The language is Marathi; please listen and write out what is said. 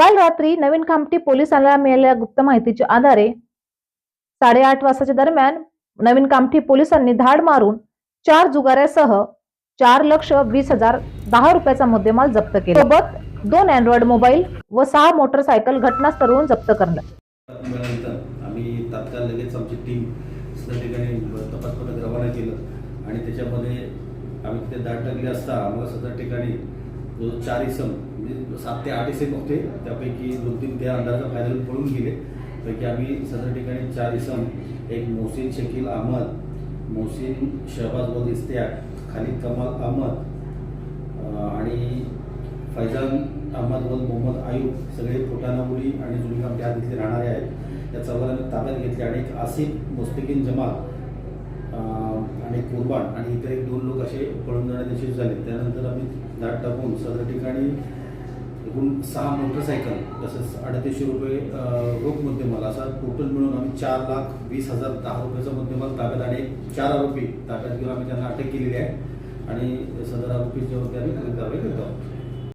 काल रात्री नवीन खामटी पोलिसांना मिळालेल्या गुप्त माहितीच्या आधारे साडेआठ वाजताच्या दरम्यान नवीन कामठी पोलिसांनी धाड मारून चार जुगाऱ्यासह चार लक्ष वीस हजार दहा रुपयाचा मुद्देमाल जप्त केला. सोबत दोन अँड्रॉइड मोबाईल व सहा मोटरसायकल घटनास्थळावरून जप्त करण्यात आम्ही तात्काळ लगेच आमची टीम त्या ठिकाणी तपास पथक रवाना केलं. आणि त्याच्यामध्ये आम्ही तिथे दाट टाकली असता आम्हाला सदर ठिकाणी जो चार इसम म्हणजे सात ते आठ इसम होते त्यापैकी दोन तीन त्या अंदाजा फायनल पळून गेले. पैकी आम्ही सदर ठिकाणी चार इसम एक मोहसिन शकील अहमद मोहसिन शहबाज वल इस्तियाक खालिद कमाल अहमद आणि फैजान अहमद वल मोहम्मद आयुब सगळे फुटाणा मुली आणि जुलगाम त्या तिथले राहणारे आहेत. त्या चौघांना ताब्यात घेतले आणि एक आसिफ मुस्तकीन जमाल आणि कुर्बान आणि इतर एक दोन लोक असे पळून जाण्यात यशस्वी झाले. त्यानंतर आम्ही दाट टाकून सदर ठिकाणी एकूण सहा मोटरसायकल तसंच अडतीसशे रुपये रोख मुद्देमाल. असा टोटल मिळून आम्ही चार लाख वीस हजार दहा रुपयाचा मुद्देमाल ताब्यात आणि चार आरोपी ताब्यात घेऊन आम्ही त्यांना अटक केलेली आहे. आणि सदर आरोपी जे होते आम्ही कारवाई करतो आहोत.